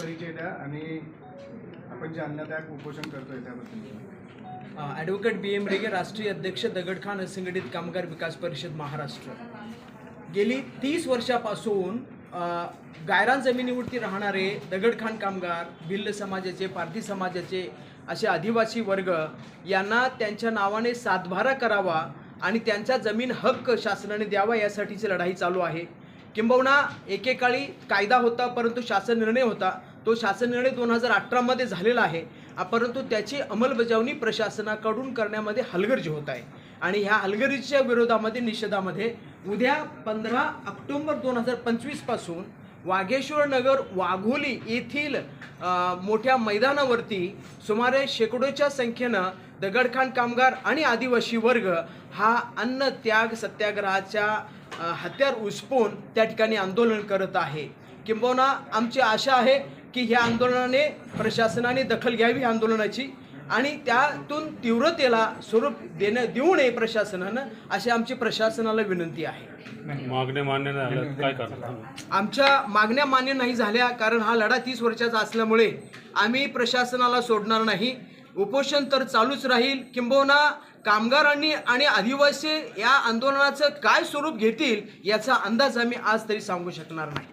परिचय द्या आणि आपण जे अन्नदायक उपोषण करतोय त्याबद्दल. ॲडव्होकेट बी एम रेगे राष्ट्रीय अध्यक्ष दगडखान असंघटित कामगार विकास परिषद महाराष्ट्र. गेली तीस वर्षापासून गायरान जमिनीवरती राहणारे दगडखान कामगार भिल्ल समाजाचे पारधी समाजाचे असे आदिवासी वर्ग यांना त्यांच्या नावाने सातभारा करावा आणि त्यांचा जमीन हक्क शासनाने द्यावा यासाठीची लढाई चालू आहे. किंबहुना एकेकाळी कायदा होता परंतु शासन निर्णय होता. तो शासन निर्णय दोन हजार अठरामध्ये झालेला आहे. परंतु त्याची अंमलबजावणी प्रशासनाकडून करण्यामध्ये हलगर्जी होत आहे. आणि ह्या हलगर्जीच्या विरोधामध्ये निषेधामध्ये उद्या पंधरा ऑक्टोंबर दोन हजार पंचवीसपासून वाघेश्वर नगर वाघोली येथील मोठ्या मैदानावरती सुमारे शेकडोच्या संख्येनं दगडखान कामगार आणि आदिवासी वर्ग हा अन्न त्याग सत्याग्रहाच्या हत्यार उचपून त्या ठिकाणी आंदोलन करत आहे. किंबहुना आमची आशा आहे की ह्या आंदोलनाने प्रशासनाने दखल घ्यावी आंदोलनाची आणि त्यातून तीव्रतेला स्वरूप देणं देऊ नये प्रशासनानं अशी आमची प्रशासनाला विनंती आहे. मागण्या मान्य नाही आमच्या मागण्या मान्य नाही झाल्या कारण हा लढा तीस वर्षाचा असल्यामुळे आम्ही प्रशासनाला सोडणार नाही. उपोषण तर चालूच राहील. किंबहुना कामगारांनी आणि आदिवासी या आंदोलनाचं काय स्वरूप घेतील याचा अंदाज आम्ही आज तरी सांगू शकणार नाही.